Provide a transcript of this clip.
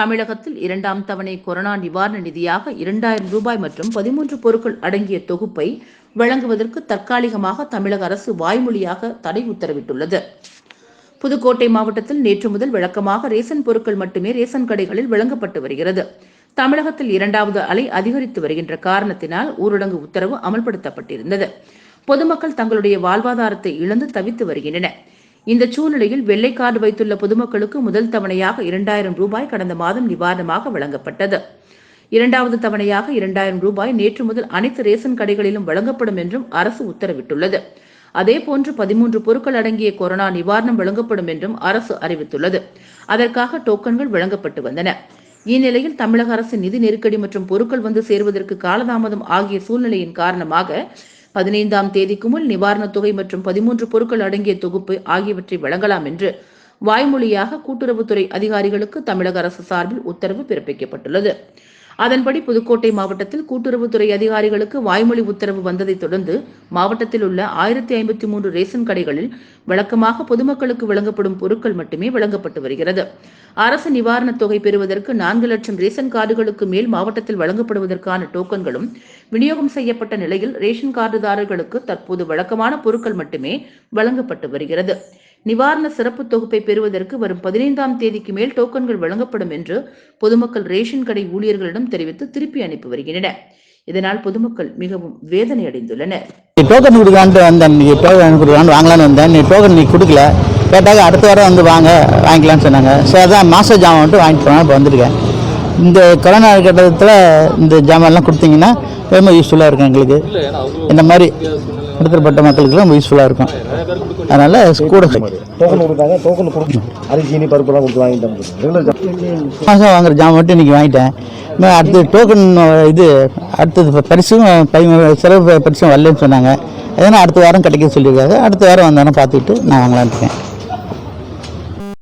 தமிழகத்தில் இரண்டாம் தவணை கொரோனா நிவாரண நிதியாக இரண்டாயிரம் ரூபாய் மற்றும் பதிமூன்று பொருட்கள் அடங்கிய தொகுப்பை வழங்குவதற்கு தற்காலிகமாக தமிழக அரசு வாய்மொழியாக தடை உத்தரவிட்டுள்ளது. புதுக்கோட்டை மாவட்டத்தில் நேற்று முதல் வழக்கமாக ரேசன் பொருட்கள் மட்டுமே ரேசன் கடைகளில் வழங்கப்பட்டு வருகிறது. தமிழகத்தில் இரண்டாவது அலை அதிகரித்து வருகின்ற காரணத்தினால் ஊரடங்கு உத்தரவு அமல்படுத்தப்பட்டிருந்தது. பொதுமக்கள் தங்களுடைய வாழ்வாதாரத்தை இழந்து தவித்து வருகின்றனர். இந்த சூழ்நிலையில் வெள்ளை கார்டு வைத்துள்ள பொதுமக்களுக்கு முதல் தவணையாக இரண்டாயிரம் ரூபாய் கடந்த மாதம் நிவாரணமாக வழங்கப்பட்டது. இரண்டாவது தவணையாக இரண்டாயிரம் ரூபாய் நேற்று முதல் அனைத்து ரேஷன் கடைகளிலும் வழங்கப்படும் என்றும் அரசு உத்தரவிட்டுள்ளது. அதேபோன்று பதிமூன்று பொருட்கள் அடங்கிய கொரோனா நிவாரணம் வழங்கப்படும் என்றும் அரசு அறிவித்துள்ளது. அதற்காக டோக்கன்கள் வழங்கப்பட்டு வந்தன. இந்நிலையில் தமிழக அரசின் நிதி நெருக்கடி மற்றும் பொருட்கள் வந்து சேருவதற்கு காலதாமதம் ஆகிய சூழ்நிலையின் காரணமாக பதினைந்தாம் தேதிக்கு முன் நிவாரணத் தொகை மற்றும் பதிமூன்று பொருட்கள் அடங்கிய தொகுப்பு ஆகியவற்றை வழங்கலாம் என்று வாய்மொழியாக கூட்டுறவுத்துறை அதிகாரிகளுக்கு தமிழக அரசு சார்பில் உத்தரவு பிறப்பிக்கப்பட்டுள்ளது. அதன்படி புதுக்கோட்டை மாவட்டத்தில் கூட்டுறவுத்துறை அதிகாரிகளுக்கு வாய்மொழி உத்தரவு வந்ததைத் தொடர்ந்து மாவட்டத்தில் உள்ள ஆயிரத்தி ஐம்பத்தி மூன்று ரேஷன் கடைகளில் வழக்கமாக பொதுமக்களுக்கு வழங்கப்படும் பொருட்கள் மட்டுமே வழங்கப்பட்டு வருகிறது. அரசு நிவாரணத் தொகை பெறுவதற்கு நான்கு லட்சம் ரேஷன் கார்டுகளுக்கு மேல் மாவட்டத்தில் வழங்கப்படுவதற்கான டோக்கன்களும் விநியோகம் செய்யப்பட்ட நிலையில் ரேஷன் கார்டுதாரர்களுக்கு தற்போது வழக்கமான பொருட்கள் மட்டுமே வழங்கப்பட்டு வருகிறது. நிவாரண சிறப்பு தொகுப்பை பெறுவதற்கு வரும் பதினைந்தாம் தேதிக்கு மேல் டோக்கன்கள் வழங்கப்படும் என்று பொதுமக்கள் ரேஷன் கடை ஊழியர்களிடம் தெரிவித்து திருப்பி அனுப்பி வருகின்றனர். இதனால் பொதுமக்கள் மிகவும் வேதனை அடைந்துள்ளனர் நீ டோக்கன் கொடுக்கலான்ட்டு வந்தேன். நீ டோக்கன் கொடுக்கலான்னு வாங்கலான்னு வந்தேன். நீ டோக்கன் நீ கொடுக்கல. கேட்டாக்க அடுத்த வாரம் வந்து வாங்க வாங்கிக்கலாம்னு சொன்னாங்க. சரி அதான் மாத ஜாமான் வந்துட்டு வாங்கிட்டு போனால் இப்போ வந்திருக்கேன். இந்த கொரோனா கட்டத்தில் இந்த ஜாமான்லாம் கொடுத்தீங்கன்னா ரொம்ப யூஸ்ஃபுல்லாக இருக்கும் எங்களுக்கு. இந்த மாதிரி படுத்தப்பட்ட மக்களுக்கு ரொம்ப யூஸ்ஃபுல்லாக இருக்கும். அதனால் கூட டோக்கன் கொடுத்தாங்க டோக்கன் கொடுக்கணும் அரிசி இனி பருப்புலாம் கொடுத்து மாதம் வாங்குற ஜாமான் மட்டும் இன்றைக்கி வாங்கிட்டேன். அடுத்து டோக்கன் இது அடுத்தது பரிசும் பை சிறப்பு பரிசும் வரலன்னு சொன்னாங்க. அதனால் அடுத்த வாரம் கிடைக்க சொல்லியிருக்காங்க. அடுத்த வாரம் வந்தோன்னே பார்த்துட்டு நான் வாங்கலான்னு இருக்கேன்.